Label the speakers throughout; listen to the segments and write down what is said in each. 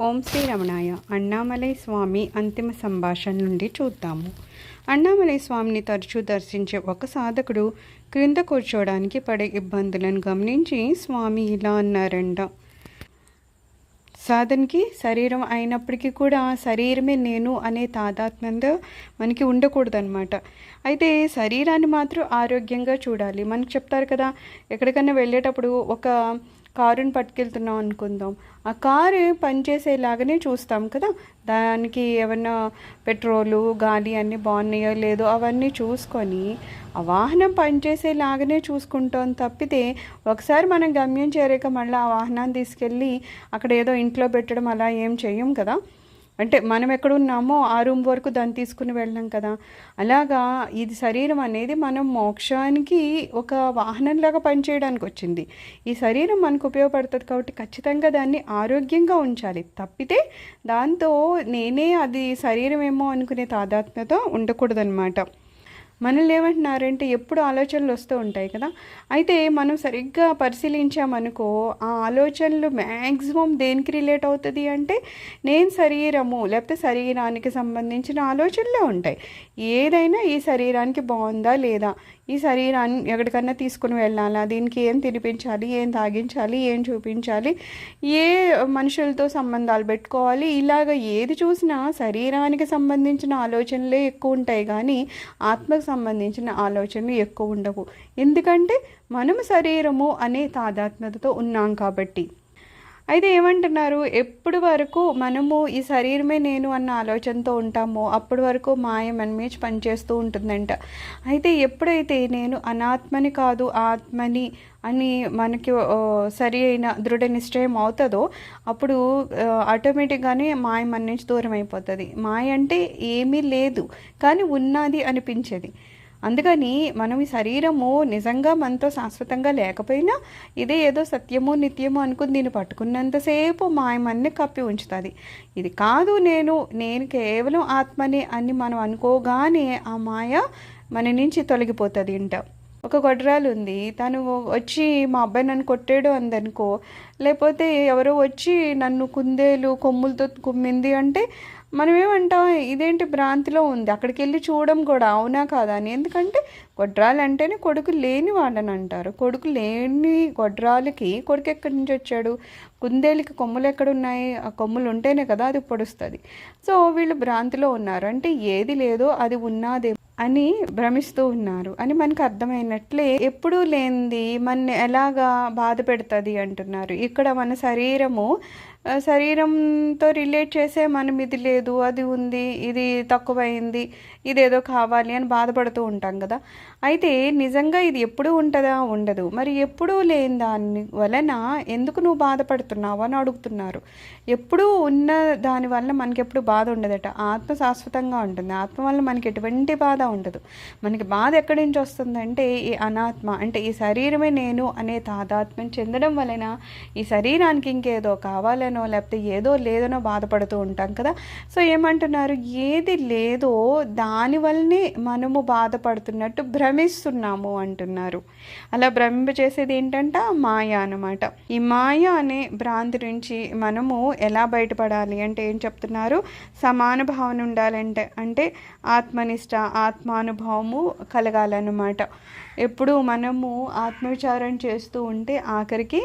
Speaker 1: ఓం శ్రీ రమణాయ. అన్నామలై స్వామి అంతిమ సంభాషణ నుండి చూద్దాము. అన్నామలై స్వామిని తరచూ దర్శించే ఒక సాధకుడు క్రింద కూర్చోవడానికి పడే ఇబ్బందులను గమనించి స్వామి ఇలా అన్నారంట. సాధనకి శరీరం అయినప్పటికీ కూడా శరీరమే నేను అనే తాదాత్మ్యంతో మనకి ఉండకూడదనమాట అయితే శరీరాన్ని మాత్రం ఆరోగ్యంగా చూడాలి. మనకు చెప్తారు కదా ఎక్కడికైనా వెళ్ళేటప్పుడు ఒక కారుని పట్టుకెళ్తున్నాం అనుకుందాం. ఆ కారు పనిచేసేలాగానే చూస్తాం కదా. దానికి ఏమన్నా పెట్రోలు గాలి అన్నీ బాగున్నాయో లేదో అవన్నీ చూసుకొని ఆ వాహనం పనిచేసేలాగానే చూసుకుంటాం తప్పితే ఒకసారి మనం గమ్యం చేరాక మళ్ళీ ఆ వాహనాన్ని తీసుకెళ్ళి అక్కడ ఏదో ఇంట్లో పెట్టడం అలా ఏం చెయ్యం కదా. అంటే మనం ఎక్కడున్నామో ఆ రూమ్ వరకు దాన్ని తీసుకుని వెళ్ళాం కదా. అలాగా ఇది శరీరం అనేది మనం మోక్షానికి ఒక వాహనంలాగా పనిచేయడానికి వచ్చింది. ఈ శరీరం మనకు ఉపయోగపడుతుంది కాబట్టి ఖచ్చితంగా దాన్ని ఆరోగ్యంగా ఉంచాలి. తప్పితే దాంతో నేనే అది శరీరం ఏమో అనుకునే తాదాత్మ్యత ఉండకూడదనమాట మనల్ని ఏమంటున్నారంటే ఎప్పుడు ఆలోచనలు వస్తూ ఉంటాయి కదా. అయితే మనం సరిగ్గా పరిశీలించామనుకో ఆ ఆలోచనలు మ్యాక్సిమం దేనికి రిలేట్ అవుతుంది అంటే నేను శరీరము లేకపోతే శరీరానికి సంబంధించిన ఆలోచనలే ఉంటాయి. ఏదైనా ఈ శరీరానికి బాగుందా లేదా? ఈ శరీరాన్ని ఎక్కడికన్నా తీసుకుని వెళ్ళాలా? దీనికి ఏం తినిపించాలి? ఏం తాగించాలి? ఏం చూపించాలి? ఏ మనుషులతో సంబంధాలు పెట్టుకోవాలి? ఇలాగ ఏది చూసినా శరీరానికి సంబంధించిన ఆలోచనలే ఎక్కువ ఉంటాయి. కానీ ఆత్మకు సంబంధించిన ఆలోచనలు ఎక్కువ ఉండవు. ఎందుకంటే మనము శరీరము అనే తాదాత్మ్యతతో ఉన్నాం కాబట్టి. అయితే ఏమంటున్నారు? ఎప్పటి వరకు మనము ఈ శరీరమే నేను అన్న ఆలోచనతో ఉంటామో అప్పటి వరకు మాయ మన మీద పనిచేస్తూ ఉంటుందంట. అయితే ఎప్పుడైతే నేను అనాత్మని కాదు ఆత్మని అని మనకి సరి అయిన దృఢ నిశ్చయం అవుతుందో అప్పుడు ఆటోమేటిక్గానే మాయ మన నుంచి దూరం అయిపోతుంది. మాయ అంటే ఏమీ లేదు కానీ ఉన్నది అనిపించేది. అందుకని మనం ఈ శరీరము నిజంగా మనతో శాశ్వతంగా లేకపోయినా ఇదే ఏదో సత్యము నిత్యము అనుకుని దీన్ని పట్టుకున్నంతసేపు మాయమన్ని కప్పి ఉంచుతుంది. ఇది కాదు నేను నేను కేవలం ఆత్మనే అని మనం అనుకోగానే ఆ మాయ మన నుంచి తొలగిపోతుంది ఇంట. ఒక గొడ్రాలు ఉంది తను వచ్చి మా అబ్బాయి నన్ను కొట్టాడు అందనుకో. లేకపోతే ఎవరో వచ్చి నన్ను కుందేలు కొమ్ములతో కుమ్మింది అంటే మనం ఏమంటాం ఇదేంటి భ్రాంతిలో ఉంది? అక్కడికి వెళ్ళి చూడడం కూడా అవునా కాదా అని. ఎందుకంటే గొడ్రాలు అంటేనే కొడుకు లేని వాళ్ళని అంటారు. కొడుకు లేని గొడ్రాలకి కొడుకు ఎక్కడి నుంచి వచ్చాడు? కుందేలికి కొమ్ములు ఎక్కడున్నాయి? ఆ కొమ్ములు ఉంటేనే కదా అది పొడుస్తుంది. సో వీళ్ళు భ్రాంతిలో ఉన్నారు. అంటే ఏది లేదో అది ఉన్నదే అని భ్రమిస్తూ ఉన్నారు. అని మనకు అర్థమైనట్లే ఎప్పుడూ లేనిది మన ఎలాగా బాధ పెడుతుంది అంటున్నారు. ఇక్కడ మన శరీరము శరీరంతో రిలేట్ చేసే మనం ఇది లేదు అది ఉంది ఇది తక్కువైంది ఇదేదో కావాలి అని బాధపడుతూ ఉంటాం కదా. అయితే నిజంగా ఇది ఎప్పుడు ఉంటుందా? ఉండదు. మరి ఎప్పుడూ లేని దాని వలన ఎందుకు నువ్వు బాధపడుతున్నావు అని అడుగుతున్నారు. ఎప్పుడూ ఉన్న దాని వలన మనకి ఎప్పుడు బాధ ఉండదట. ఆత్మ శాశ్వతంగా ఉంటుంది. ఆత్మ వల్ల మనకి ఎటువంటి బాధ ఉండదు. మనకి బాధ ఎక్కడి నుంచి వస్తుందంటే ఈ అనాత్మ. అంటే ఈ శరీరమే నేను అనే తాదాత్మ్యం చెందడం వలన ఈ శరీరానికి ఇంకేదో కావాలనో లేకపోతే ఏదో లేదనో బాధపడుతూ ఉంటాం కదా. సో ఏమంటున్నారు? ఏది లేదో దానివల్లనే మనము బాధపడుతున్నట్టు భ్రమిస్తున్నాము అంటున్నారు. అలా భ్రమింప చేసేది ఏంటంట? మాయ అనమాట ఈ మాయ అనే భ్రాంతి నుంచి మనము ఎలా బయటపడాలి అంటే ఏం చెప్తున్నారు? సమాన భావన ఉండాలంటే అంటే ఆత్మనిష్ట ఆత్మానుభవము కలగాలన్నమాట. ఎప్పుడు మనము ఆత్మవిచారం చేస్తూ ఉంటే ఆఖరికి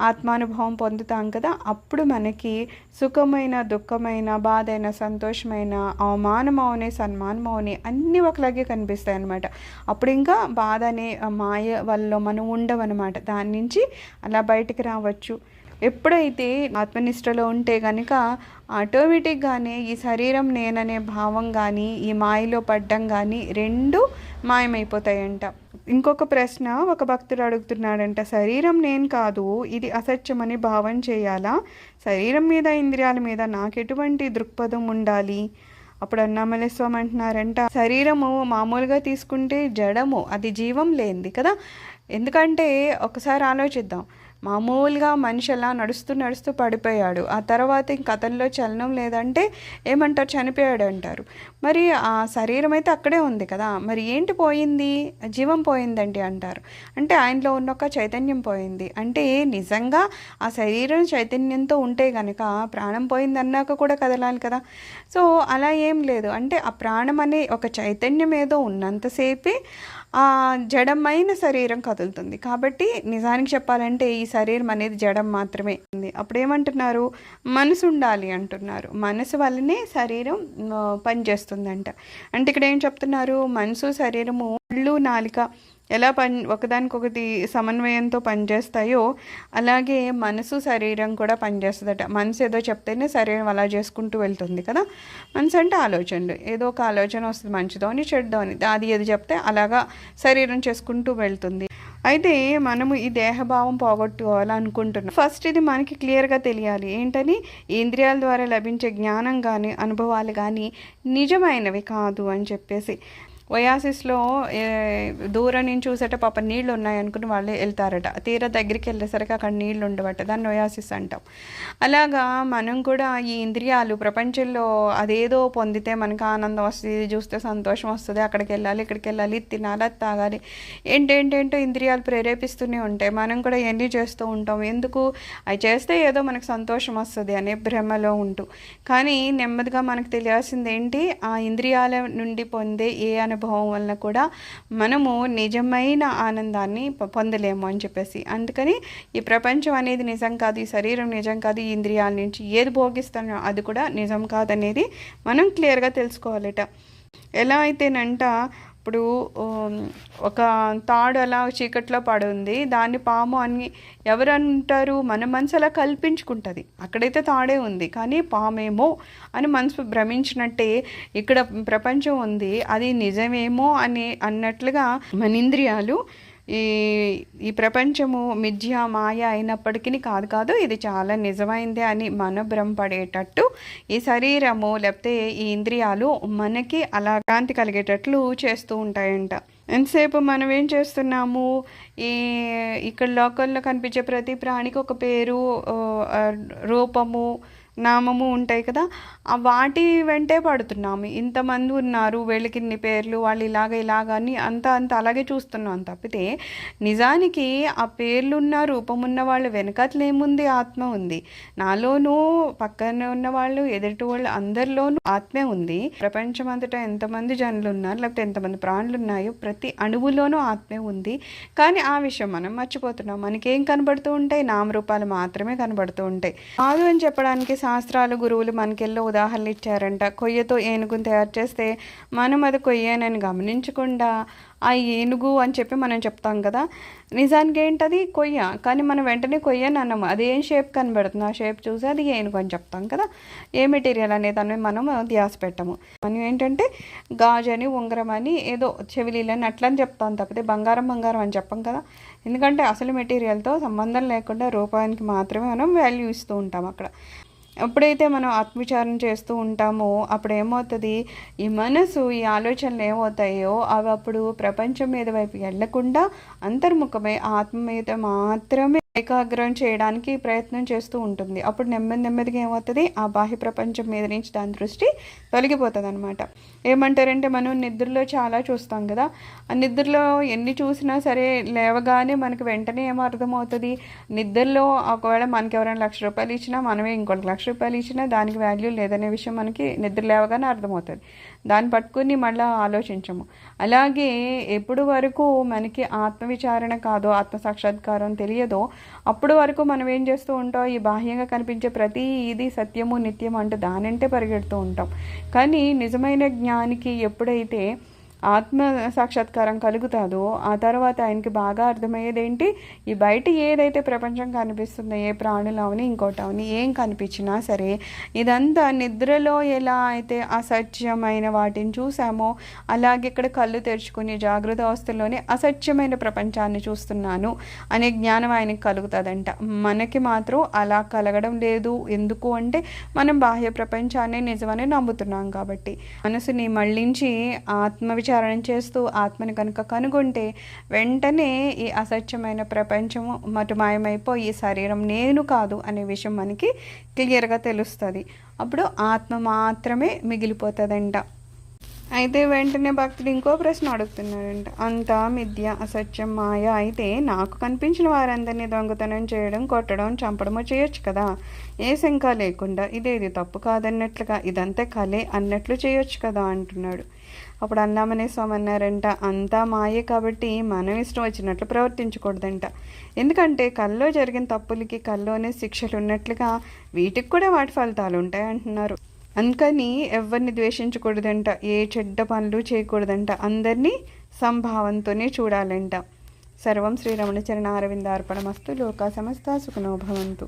Speaker 1: ఆత్మానుభవం పొందుతాం కదా. అప్పుడు మనకి సుఖమైన దుఃఖమైన బాధైన సంతోషమైన అవమానం అవని సన్మానం అవని అన్నీ ఒకలాగే కనిపిస్తాయి అనమాట అప్పుడు ఇంకా బాధ అనే మాయ వల్ల మనం ఉండవన్నమాట. దాని నుంచి అలా బయటికి రావచ్చు. ఎప్పుడైతే ఆత్మనిష్టలో ఉంటే కనుక ఆటోమేటిక్గానే ఈ శరీరం నేననే భావం కానీ ఈ మాయలో పడ్డం కానీ రెండు మాయమైపోతాయంట. ఇంకొక ప్రశ్న ఒక భక్తుడు అడుగుతున్నాడంట శరీరం నేను కాదు ఇది అసత్యమని భావం చేయాలా? శరీరం మీద ఇంద్రియాల మీద నాకు ఎటువంటి దృక్పథం ఉండాలి? అప్పుడు అన్నామలై స్వామి అంటున్నారంట శరీరము మామూలుగా తీసుకుంటే జడము అది జీవం లేనిది కదా? ఎందుకంటే ఒకసారి ఆలోచిద్దాం మామూలుగా మనిషి అలా నడుస్తూ నడుస్తూ పడిపోయాడు. ఆ తర్వాత ఇంక అతనిలో చలనం లేదంటే ఏమంటారు? చనిపోయాడు అంటారు మరి ఆ శరీరం అయితే అక్కడే ఉంది కదా. మరి ఏంటి పోయింది? జీవం పోయిందండి అంటారు. అంటే ఆయనలో ఉన్న ఒక చైతన్యం పోయింది. అంటే నిజంగా ఆ శరీరం చైతన్యంతో ఉంటే కనుక ప్రాణం పోయింది అన్నాక కూడా కదలాలి కదా. సో అలా ఏం లేదు. అంటే ఆ ప్రాణం అనే ఒక చైతన్యం ఏదో ఉన్నంతసేపే జడమైన శరీరం కదులుతుంది. కాబట్టి నిజానికి చెప్పాలంటే ఈ శరీరం అనేది జడం మాత్రమే. ఉంది అప్పుడు ఏమంటున్నారు మనసు ఉండాలి అంటున్నారు. మనసు వల్లనే శరీరం పనిచేస్తుందంట. అంటే ఇక్కడ ఏం చెప్తున్నారు? మనసు శరీరము ఒళ్ళు నాలిక ఎలా పని ఒకదానికొకటి సమన్వయంతో పనిచేస్తాయో అలాగే మనసు శరీరం కూడా పనిచేస్తుందట. మనసు ఏదో చెప్తేనే శరీరం అలా చేసుకుంటూ వెళ్తుంది కదా. మనసు అంటే ఆలోచనలు. ఏదో ఒక ఆలోచన వస్తుంది మంచిదో అని చెడ్డో అని అది ఏది చెప్తే అలాగా శరీరం చేసుకుంటూ వెళ్తుంది. అయితే మనము ఈ దేహభావం పోగొట్టుకోవాలనుకుంటున్నాం ఫస్ట్ ఇది మనకి క్లియర్గా తెలియాలి. ఏంటని? ఇంద్రియాల ద్వారా లభించే జ్ఞానం కానీ అనుభవాలు కానీ నిజమైనవి కాదు అని చెప్పేసి. ఒయాసిస్లో దూరం నుంచి చూసేట పాప నీళ్ళు ఉన్నాయనుకుని వాళ్ళే వెళ్తారట. తీర దగ్గరికి వెళ్ళేసరికి అక్కడ నీళ్ళు ఉండవట దాన్ని ఒయాసిస్ అంటాం. అలాగా మనం కూడా ఈ ఇంద్రియాలు ప్రపంచంలో అదేదో పొందితే మనకు ఆనందం వస్తుంది చూస్తే సంతోషం వస్తుంది. అక్కడికి వెళ్ళాలి ఇక్కడికి వెళ్ళాలి ఇది తినాలి అది తాగాలి. ఏంటేంటేంటో ఇంద్రియాలు ప్రేరేపిస్తూనే ఉంటాయి. మనం కూడా ఎన్ని చేస్తూ ఉంటాం. ఎందుకు? అవి చేస్తే ఏదో మనకు సంతోషం వస్తుంది అనే భ్రమలో ఉంటూ. కానీ నెమ్మదిగా మనకు తెలియాల్సింది ఏంటి? ఆ ఇంద్రియాల నుండి పొందే ఏ ప్రభావం వలన కూడా మనము నిజమైన ఆనందాన్ని పొందలేము అని చెప్పేసి. అందుకని ఈ ప్రపంచం అనేది నిజం కాదు ఈ శరీరం నిజం కాదు ఈ ఇంద్రియాల నుంచి ఏది భోగిస్తానో అది కూడా నిజం కాదనేది మనం క్లియర్గా తెలుసుకోవాలట. ఎలా అయితేనంట ఇప్పుడు ఒక తాడు అలా చీకట్లో పడుంది. దాన్ని పాము అని ఎవరు అంటారు మన మనసు అలా కల్పించుకుంటుంది. అక్కడైతే తాడే ఉంది. కానీ పామేమో అని మనసు భ్రమించినట్టే ఇక్కడ ప్రపంచం ఉంది. అది నిజమేమో అని అన్నట్లుగా మన ఇంద్రియాలు ఈ ఈ ప్రపంచము మిథ్య మాయ అయినప్పటికీ కాదు కాదు ఇది చాలా నిజమైందే అని మన భ్రమపడేటట్టు ఈ శరీరము లేకపోతే ఈ ఇంద్రియాలు మనకి అలా కాంతి కలిగేటట్లు చేస్తూ ఉంటాయంట. ఎంతసేపు మనం ఏం చేస్తున్నాము? ఈ ఇక్కడ లోకల్లో కనిపించే ప్రతి ప్రాణికి ఒక పేరు రూపము నామము ఉంటాయి కదా ఆ వాటి వెంటే పడుతున్నాము. ఇంతమంది ఉన్నారు వీళ్ళకి ఇన్ని పేర్లు వాళ్ళు ఇలాగ ఇలాగ అని అంత అంత అలాగే చూస్తున్నాం తప్పితే నిజానికి ఆ పేర్లున్న రూపమున్న వాళ్ళు వెనకట్ల ఏముంది? ఆత్మ ఉంది. నాలోనూ పక్కన ఉన్న వాళ్ళు ఎదుటి వాళ్ళు అందరిలోనూ ఆత్మే ఉంది. ప్రపంచం అంతటా ఎంతమంది జనులు ఉన్నారు లేకపోతే ఎంతమంది ప్రాణులు ఉన్నాయో ప్రతి అణువులోనూ ఆత్మే ఉంది. కానీ ఆ విషయం మనం మర్చిపోతున్నాం. మనకేం కనబడుతూ ఉంటాయి? నామరూపాలు మాత్రమే కనబడుతూ ఉంటాయి. కాదు అని చెప్పడానికి శాస్త్రాలు గురువులు మనకెళ్ళో ఉదాహరణలు ఇచ్చారంట. కొయ్యతో ఏనుగును తయారు చేస్తే మనం అది కొయ్యేనని గమనించకుండా ఆ ఏనుగు అని చెప్పి మనం చెప్తాం కదా. నిజానికి ఏంటది? కొయ్య. కానీ మనం వెంటనే కొయ్యని అన్నాము అది ఏం షేప్ కనబడుతుంది ఆ షేప్ చూసి అది ఏనుగు అని చెప్తాం కదా. ఏ మెటీరియల్ అనే దాని మనం ధ్యాస పెట్టము. మనం ఏంటంటే గాజు అని ఉంగరం అని ఏదో చెవిలీలని అట్లా అని చెప్తాం తప్పితే బంగారం బంగారం అని చెప్పం కదా. ఎందుకంటే అసలు మెటీరియల్తో సంబంధం లేకుండా రూపానికి మాత్రమే మనం వాల్యూ ఇస్తూ ఉంటాం అక్కడ. ఎప్పుడైతే మనం ఆత్మవిచారణ చేస్తూ ఉంటామో అప్పుడు ఏమవుతుంది ఈ మనసు ఈ ఆలోచనలు ఏమవుతాయో అవి అప్పుడు ప్రపంచం మీద వైపు వెళ్ళకుండా అంతర్ముఖమై ఆత్మ మీద మాత్రమే ఏకాగ్రం చేయడానికి ప్రయత్నం చేస్తూ ఉంటుంది. అప్పుడు నెమ్మది నెమ్మదిగా ఏమవుతుంది? ఆ బాహ్య ప్రపంచం మీద నుంచి దాని దృష్టి తొలగిపోతుంది అనమాట ఏమంటారంటే మనం నిద్రలో చాలా చూస్తాం కదా. ఆ నిద్రలో ఎన్ని చూసినా సరే లేవగానే మనకు వెంటనే ఏమో అర్థమవుతుంది? నిద్రలో ఒకవేళ మనకి ఎవరైనా లక్ష రూపాయలు ఇచ్చినా మనమే ఇంకొక లక్ష రూపాయలు ఇచ్చినా దానికి వాల్యూ లేదనే విషయం మనకి నిద్ర లేవగానే అర్థమవుతుంది. దాన్ని పట్టుకుని మళ్ళీ ఆలోచించము. అలాగే ఎప్పుడు వరకు మనకి ఆత్మవిచారణ కాదో ఆత్మ సాక్షాత్కారం తెలియదో అప్పుడు వరకు మనం ఏం చేస్తూ ఉంటాం? ఈ బాహ్యంగా కనిపించే ప్రతి ఇది సత్యము నిత్యం అంటూ దానంటే పరిగెడుతూ ఉంటాం. కానీ నిజమైన జ్ఞానికి ఎప్పుడైతే ఆత్మ సాక్షాత్కారం కలుగుతుందో ఆ తర్వాత ఆయనకి బాగా అర్థమయ్యేది ఏంటి? ఈ బయట ఏదైతే ప్రపంచం కనిపిస్తుందో ఏ ప్రాణులు అవని ఇంకోటి అవని ఏం కనిపించినా సరే ఇదంతా నిద్రలో ఎలా అయితే అసత్యమైన వాటిని చూసామో అలాగే ఇక్కడ కళ్ళు తెరుచుకుని జాగ్రత్త అవస్థల్లోనే అసత్యమైన ప్రపంచాన్ని చూస్తున్నాను అనే జ్ఞానం ఆయనకి కలుగుతుందంట. మనకి మాత్రం అలా కలగడం లేదు. ఎందుకు అంటే మనం బాహ్య ప్రపంచాన్ని నిజమని నమ్ముతున్నాం కాబట్టి. మనసుని మళ్ళించి ఆత్మ విచారణ చేస్తూ ఆత్మని కనుక కనుగొంటే వెంటనే ఈ అసత్యమైన ప్రపంచము మటుమాయమైపోయి శరీరం నేను కాదు అనే విషయం మనకి క్లియర్గా తెలుస్తుంది. అప్పుడు ఆత్మ మాత్రమే మిగిలిపోతుందంట. అయితే వెంటనే భక్తుడు ఇంకో ప్రశ్న అడుగుతున్నాడంట. అంతా మిథ్య అసత్యం మాయ అయితే నాకు కనిపించిన వారందరినీ దొంగతనం చేయడం కొట్టడం చంపడమో చేయొచ్చు కదా? ఏ శంక లేకుండా ఇదేది తప్పు కాదన్నట్లుగా ఇదంతా కలే అన్నట్లు చేయొచ్చు కదా అంటున్నాడు. అప్పుడు అన్నామనే స్వామి అన్నారంట అంతా మాయే కాబట్టి మనం ఇష్టం వచ్చినట్లు ప్రవర్తించకూడదంట. ఎందుకంటే కల్లో జరిగిన తప్పులకి కల్లోనే శిక్షలు ఉన్నట్లుగా వీటికి కూడా వాటి ఫలితాలు ఉంటాయి అంటున్నారు. అందుకని ఎవరిని ద్వేషించకూడదంట ఏ చెడ్డ పనులు చేయకూడదంట అందరినీ సంభావంతోనే చూడాలంట. సర్వం శ్రీరమణ చరణ అరవిందార్పణమస్తు లోకా సమస్త సుఖనోభవంతు